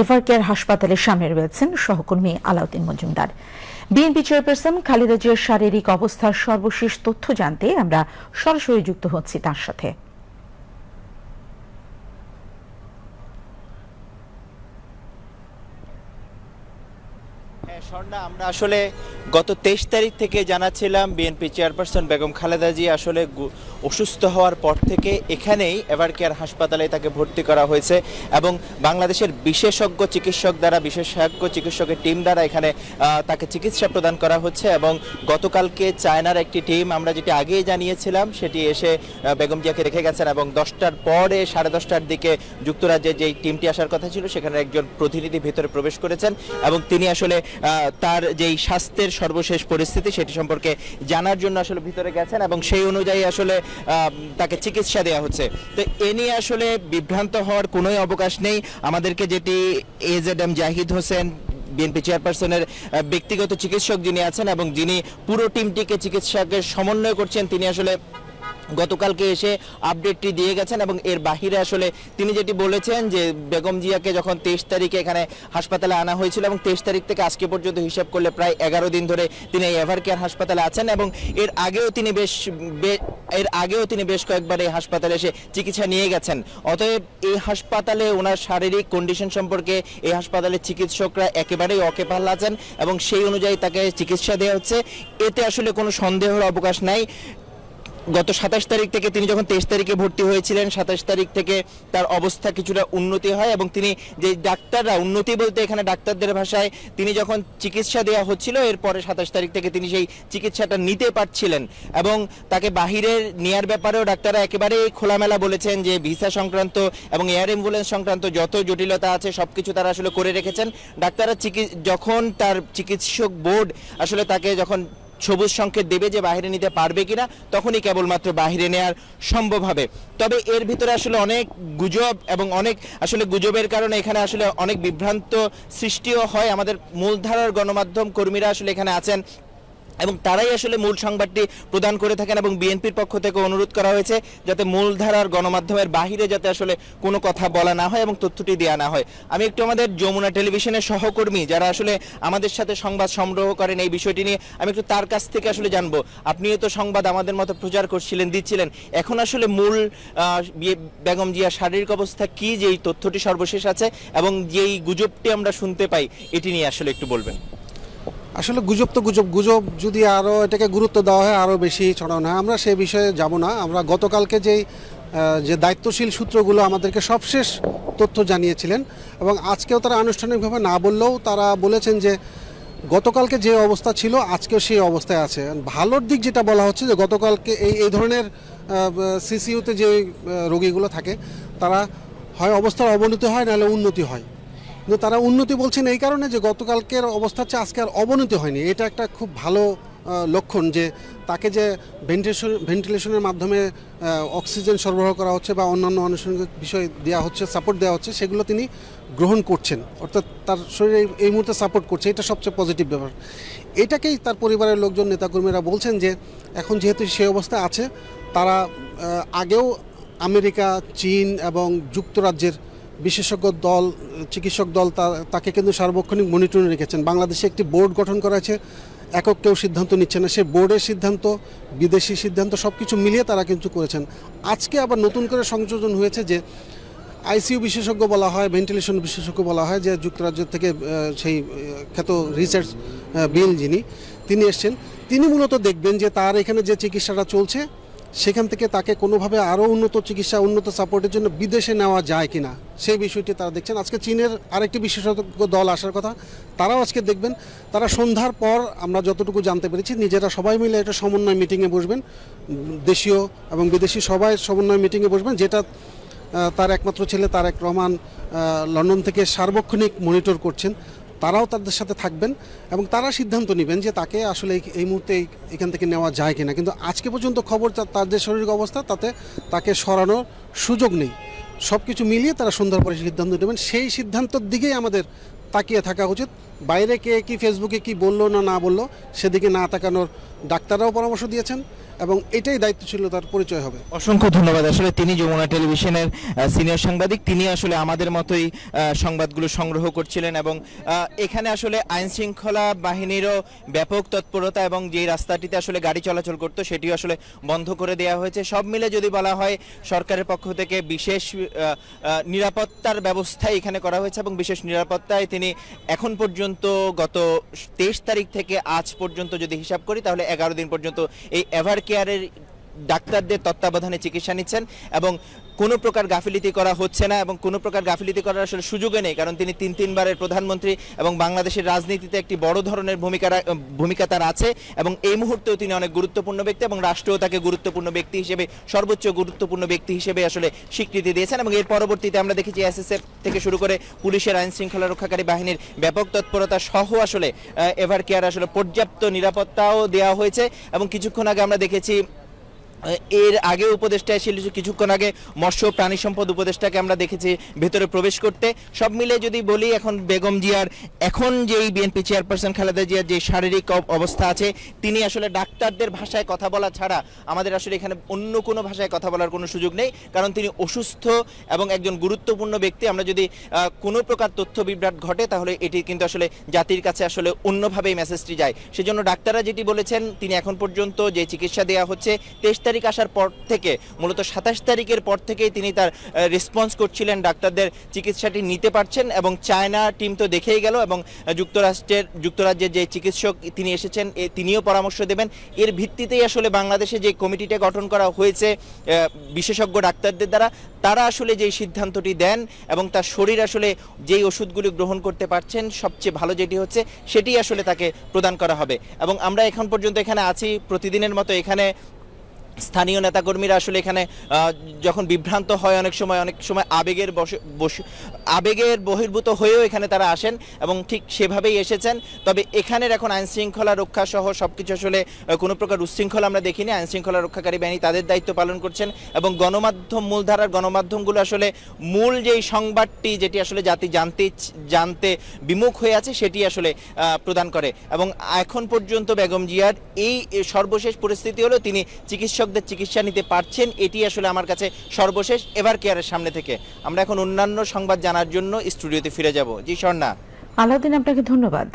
এভারকেয়ার হাসপাতালের সামনে রয়েছেন সহকর্মী আলাউদ্দিন মজুমদার। বিএনপি চেয়ারপারসন খালেদা জিয়ার শারীরিক অবস্থার সর্বশেষ তথ্য জানতে আমরা সরাসরি যুক্ত হচ্ছি তার সাথে। হ্যাঁ স্বর্ণা, আমরা আসলে গত তেইশ তারিখ থেকে জানাচ্ছিলাম বিএনপি চেয়ারপারসন বেগম খালেদা জি আসলে অসুস্থ হওয়ার পর থেকে এখানেই এভারকেয়ার হাসপাতালে তাকে ভর্তি করা হয়েছে এবং বাংলাদেশের বিশেষজ্ঞ চিকিৎসক দ্বারা, বিশেষজ্ঞ চিকিৎসকের টিম দ্বারা এখানে তাকে চিকিৎসা প্রদান করা হচ্ছে এবং গতকালকে চায়নার একটি টিম, আমরা যেটি আগেই জানিয়েছিলাম, সেটি এসে বেগম জিয়াকে রেখে গেছেন এবং দশটার পরে সাড়ে দশটার দিকে যুক্তরাজ্যে যেই টিমটি আসার কথা ছিল, সেখানে একজন প্রতিনিধি ভেতরে প্রবেশ করেছেন এবং তিনি আসলে তার যেই স্বাস্থ্যের সর্বশেষ পরিস্থিতি সেটি সম্পর্কে জানার জন্য আসলে ভিতরে গেছেন এবং সেই অনুযায়ী আসলে তাকে চিকিৎসা দেওয়া হচ্ছে। তো এ নিয়ে আসলে বিভ্রান্ত হওয়ার কোনো অবকাশ নেই। আমাদেরকে যেটি AZ M Zahid Hossain BNP চেয়ারপারসনের ব্যক্তিগত চিকিৎসক যিনি আছেন এবং যিনি পুরো টিমটিকে চিকিৎসকের সমন্বয় করছেন, তিনি আসলে গতকালকে এসে আপডেটটি দিয়ে গেছেন এবং এর বাহিরে আসলে তিনি যেটি বলেছেন যে বেগম জিয়াকে যখন তেইশ তারিখে এখানে হাসপাতালে আনা হয়েছিল এবং তেইশ তারিখ থেকে আজকে পর্যন্ত হিসাব করলে প্রায় এগারো দিন ধরে তিনি এই এভার কেয়ার হাসপাতালে আছেন এবং এর আগেও তিনি বেশ এর আগেও তিনি বেশ কয়েকবার এই হাসপাতালে এসে চিকিৎসা নিয়ে গেছেন। অতএব এই হাসপাতালে ওনার শারীরিক কন্ডিশন সম্পর্কে এই হাসপাতালের চিকিৎসকরা একেবারেই অকেপাল আছেন এবং সেই অনুযায়ী তাকে চিকিৎসা দেওয়া হচ্ছে। এতে আসলে কোনো সন্দেহের অবকাশ নাই। গত সাতাশ তারিখ থেকে তিনি যখন তেইশ তারিখে ভর্তি হয়েছিলেন, সাতাশ তারিখ থেকে তার অবস্থা কিছুটা উন্নতি হয় এবং তিনি যে ডাক্তাররা, উন্নতি বলতে এখানে ডাক্তারদের ভাষায় তিনি যখন চিকিৎসা দেওয়া হচ্ছিল, এরপরে সাতাশ তারিখ থেকে তিনি সেই চিকিৎসাটা নিতে পারছিলেন এবং তাকে বাহিরে নেয়ার ব্যাপারেও ডাক্তাররা একেবারেই খোলামেলা বলেছেন যে ভিসা সংক্রান্ত এবং এয়ার অ্যাম্বুলেন্স সংক্রান্ত যত জটিলতা আছে সব কিছু তারা আসলে করে রেখেছেন। ডাক্তাররা চিকি- যখন তার চিকিৎসক বোর্ড আসলে তাকে যখন সবুজ সংকেত দেবে যে বাহিরে নিতে পারবে কিনা, তখনই কেবলমাত্র বাহিরে নেয়ার সম্ভব হবে। তবে এর ভিতরে আসলে অনেক গুজব এবং অনেক আসলে গুজবের কারণে এখানে আসলে অনেক বিভ্রান্ত সৃষ্টিও হয়। আমাদের মূলধারার গণমাধ্যম কর্মীরা আসলে এখানে আছেন। এবং তারাই আসলে মূল সংবাদটি প্রদান করে থাকেন এবং বিএনপির পক্ষ থেকে অনুরোধ করা হয়েছে যাতে মূলধারার গণমাধ্যমের বাহিরে যাতে আসলে কোনো কথা বলা না হয় এবং তথ্যটি দেওয়া না হয়। আমি একটু আমাদের যমুনা টেলিভিশনের সহকর্মী যারা আসলে আমাদের সাথে সংবাদ সংগ্রহ করেন এই বিষয়টি নিয়ে, আমি একটু তার কাছ থেকে আসলে জানব। আপনিও তো সংবাদ আমাদের মতো প্রচার করছিলেন, দিচ্ছিলেন। এখন আসলে মূল বিয়ে- বেগম জিয়ার শারীরিক অবস্থা কি? যে এই তথ্যটি সর্বশেষ আছে এবং যেই গুজবটি আমরা শুনতে পাই, এটি নিয়ে আসলে একটু বলবেন। আসলে গুজব তো গুজব গুজব যদি আরও এটাকে গুরুত্ব দেওয়া হয় আরও বেশি ছড়ানো হয়। আমরা সে বিষয়ে যাব না। আমরা গতকালকে যেই যে দায়িত্বশীল সূত্রগুলো আমাদেরকে সবশেষ তথ্য জানিয়েছিলেন এবং আজকেও তারা আনুষ্ঠানিকভাবে না বললেও তারা বলেছেন যে গতকালকে যে অবস্থা ছিল, আজকেও সেই অবস্থায় আছে। ভালোর দিক যেটা বলা হচ্ছে যে গতকালকে এই এই ধরনের সিসিইউতে যে রোগীগুলো থাকে, তারা হয় অবস্থার অবনতি হয়, নাহলে উন্নতি হয়। কিন্তু তারা উন্নতি বলছেন এই কারণে যে গতকালকের অবস্থা হচ্ছে, আজকে আর অবনতি হয়নি। এটা একটা খুব ভালো লক্ষণ যে তাকে যে ভেন্টিলেশন, ভেন্টিলেশনের মাধ্যমে অক্সিজেন সরবরাহ করা হচ্ছে বা অন্যান্য আনুষঙ্গিক বিষয় দেওয়া হচ্ছে সাপোর্ট দেওয়া হচ্ছে, সেগুলো তিনি গ্রহণ করছেন। অর্থাৎ তার শরীরে এই- মুহূর্তে সাপোর্ট করছে। এটা সবচেয়ে পজিটিভ ব্যাপার। এটাকেই তার পরিবারের লোকজন, নেতাকর্মীরা বলছেন যে এখন যেহেতু সে অবস্থা আছে, তারা আগেও আমেরিকা, চীন এবং যুক্তরাজ্যের বিশেষজ্ঞ দল, চিকিৎসক দল তাকে কিন্তু সার্বক্ষণিক মনিটরিং রেখেছেন। বাংলাদেশে একটি বোর্ড গঠন করা হয়েছে, একক কেউ সিদ্ধান্ত নিচ্ছে না। সে বোর্ডের সিদ্ধান্ত, বিদেশি সিদ্ধান্ত সব কিছু মিলিয়ে তারা কিন্তু করেছেন। আজকে আবার নতুন করে সংযোজন হয়েছে যে আইসিইউ বিশেষজ্ঞ বলা হয় ভেন্টিলেশন বিশেষজ্ঞ বলা হয়, যে যুক্তরাজ্য থেকে সেই খ্যাত রিসার্চ বিল যিনি, তিনি এসছেন। তিনি মূলত দেখবেন যে তার এখানে যে চিকিৎসাটা চলছে সেখান থেকে তাকে কোনোভাবে আরও উন্নত চিকিৎসা, উন্নত সাপোর্টের জন্য বিদেশে নেওয়া যায় কিনা, সেই বিষয়টি তারা দেখছেন। আজকে চীনের আরেকটি বিশেষজ্ঞ দল আসার কথা, তারাও আজকে দেখবেন, তারা সন্ধ্যার পর আমরা যতটুকু জানতে পেরেছি, নিজেরা সবাই মিলে একটা সমন্বয় মিটিংয়ে বসবেন, দেশীয় এবং বিদেশি সবাই সমন্বয় মিটিংয়ে বসবেন, যেটা তার একমাত্র ছেলে তারেক রহমান লন্ডন থেকে সার্বক্ষণিক মনিটর করছেন। তারাও তাদের সাথে থাকবেন এবং তারা সিদ্ধান্ত নেবেন যে তাকে আসলে এই- মুহূর্তে এখান থেকে নেওয়া যায় কিনা। কিন্তু আজকে পর্যন্ত খবর তার যে শারীরিক অবস্থা, তাতে তাকে সরানোর সুযোগ নেই। সব কিছু মিলিয়ে তারা সন্ধ্যার পরে সিদ্ধান্ত নেবেন। সেই সিদ্ধান্তের দিকেই আমাদের তাকিয়ে থাকা উচিত। বাইরে কে কি ফেসবুকে কি বলল না না বলল, সেদিকে না তাকানোর ডাক্তাররাও পরামর্শ দিয়েছেন। এবং এটাই দায়িত্বশীলতার পরিচয় হবে। অসংখ্য ধন্যবাদ। আসলে তিনি যমুনা টেলিভিশনের সিনিয়র সাংবাদিক। তিনি আসলে আমাদের মতোই সংবাদগুলো সংগ্রহ করছিলেন এবং এখানে আসলে আইন শৃঙ্খলা বাহিনীরও ব্যাপক তৎপরতা এবং যে রাস্তাটিতে আসলে গাড়ি চলাচল করতো, সেটিও আসলে বন্ধ করে দেওয়া হয়েছে। সব মিলে যদি বলা হয়, সরকারের পক্ষ থেকে বিশেষ নিরাপত্তার ব্যবস্থা এখানে করা হয়েছে এবং বিশেষ নিরাপত্তায় তিনি এখন পর্যন্ত গত তেইশ তারিখ থেকে আজ পর্যন্ত যদি হিসাব করি, তাহলে এগারো দিন পর্যন্ত এই এভার কেয়ারের ডাক্তারদের তত্ত্বাবধানে চিকিৎসা নিচ্ছেন এবং কোনো প্রকার গাফিলিতি করা হচ্ছে না এবং কোনো প্রকার গাফিলিতি করার আসলে সুযোগে নেই, কারণ তিনি তিন তিনবারের প্রধানমন্ত্রী এবং বাংলাদেশের রাজনীতিতে একটি বড় ধরনের ভূমিকা ভূমিকা তার আছে এবং এই মুহূর্তেও তিনি অনেক গুরুত্বপূর্ণ ব্যক্তি এবং রাষ্ট্রও তাকে গুরুত্বপূর্ণ ব্যক্তি হিসেবে, সর্বোচ্চ গুরুত্বপূর্ণ ব্যক্তি হিসেবে আসলে স্বীকৃতি দিয়েছেন এবং এর পরবর্তীতে আমরা দেখেছি এসএসএফ থেকে শুরু করে পুলিশের আইন শৃঙ্খলা রক্ষাকারী বাহিনীর ব্যাপক তৎপরতা সহ আসলে এভার কেয়ার আসলে পর্যাপ্ত নিরাপত্তাও দেওয়া হয়েছে এবং কিছুক্ষণ আগে আমরা দেখেছি এর আগে উপদেষ্টা এসেছিল কিছুক্ষণ আগে মৎস্য প্রাণী সম্পদ উপদেষ্টাকে আমরা দেখেছি ভেতরে প্রবেশ করতে। সব মিলে যদি বলি, এখন বেগম জিয়ার, এখন যেই বিএনপি চেয়ারপারসন খালেদা জিয়ার যে শারীরিক অব- অবস্থা আছে, তিনি আসলে ডাক্তারদের ভাষায় কথা বলা ছাড়া আমাদের আসলে এখানে অন্য কোনো ভাষায় কথা বলার কোনো সুযোগ নেই। কারণ তিনি অসুস্থ এবং একজন গুরুত্বপূর্ণ ব্যক্তি। আমরা যদি কোনো প্রকার তথ্য বিভ্রাট ঘটে, তাহলে এটি কিন্তু আসলে জাতির কাছে আসলে অন্যভাবেই মেসেজটি যায়। সেজন্য ডাক্তাররা যেটি বলেছেন, তিনি এখন পর্যন্ত যে চিকিৎসা দেওয়া হচ্ছে, তেইশ তারিখ আসার পর থেকে, মূলত সাতাশ তারিখের পর থেকেই তিনি তার রেসপন্স করছিলেন। ডাক্তারদের চিকিৎসাটি নিতে পারছেন এবং চায়না টিম তো দেখেই গেল এবং যুক্তরাষ্ট্রের, যুক্তরাজ্যের যে চিকিৎসক তিনি এসেছেন তিনিও পরামর্শ দেবেন। এর ভিত্তিতেই আসলে বাংলাদেশে যে কমিটিটা গঠন করা হয়েছে বিশেষজ্ঞ ডাক্তারদের দ্বারা, তারা আসলে যেই সিদ্ধান্তটি দেন এবং তার শরীর আসলে যেই ওষুধগুলি গ্রহণ করতে পারছেন, সবচেয়ে ভালো যেটি হচ্ছে, সেটি আসলে তাকে প্রদান করা হবে। এবং আমরা এখন পর্যন্ত এখানে আছি, প্রতিদিনের মতো এখানে স্থানীয় নেতাকর্মীরা আসলে এখানে যখন বিভ্রান্ত হয় অনেক সময় অনেক সময় আবেগের বসে আবেগের বহির্ভূত হয়েও এখানে তারা আসেন এবং ঠিক সেভাবেই এসেছেন। তবে এখানের এখন আইন শৃঙ্খলা রক্ষা সহ সব কিছু আসলে কোনো প্রকার উচ্ছৃঙ্খলা আমরা দেখিনি। আইন শৃঙ্খলা রক্ষাকারী বাহিনী তাদের দায়িত্ব পালন করছেন এবং গণমাধ্যম মূলধারার গণমাধ্যমগুলো আসলে মূল যেই সংবাদটি যেটি আসলে জাতি জানতে জানতে বিমুখ হয়ে আছে সেটি আসলে প্রদান করে। এবং এখন পর্যন্ত বেগম জিয়ার এই সর্বশেষ পরিস্থিতি হলো তিনি চিকিৎসকদের চিকিৎসা নিতে পারছেন, এটি আসলে আমার কাছে সর্বশেষ এভার কেয়ারের সামনে থেকে। আমরা এখন অন্যান্য সংবাদ জানার জন্য স্টুডিওতে ফিরে যাব। জি, স্বর্ণা। আলাউদ্দিন, আপনাকে ধন্যবাদ।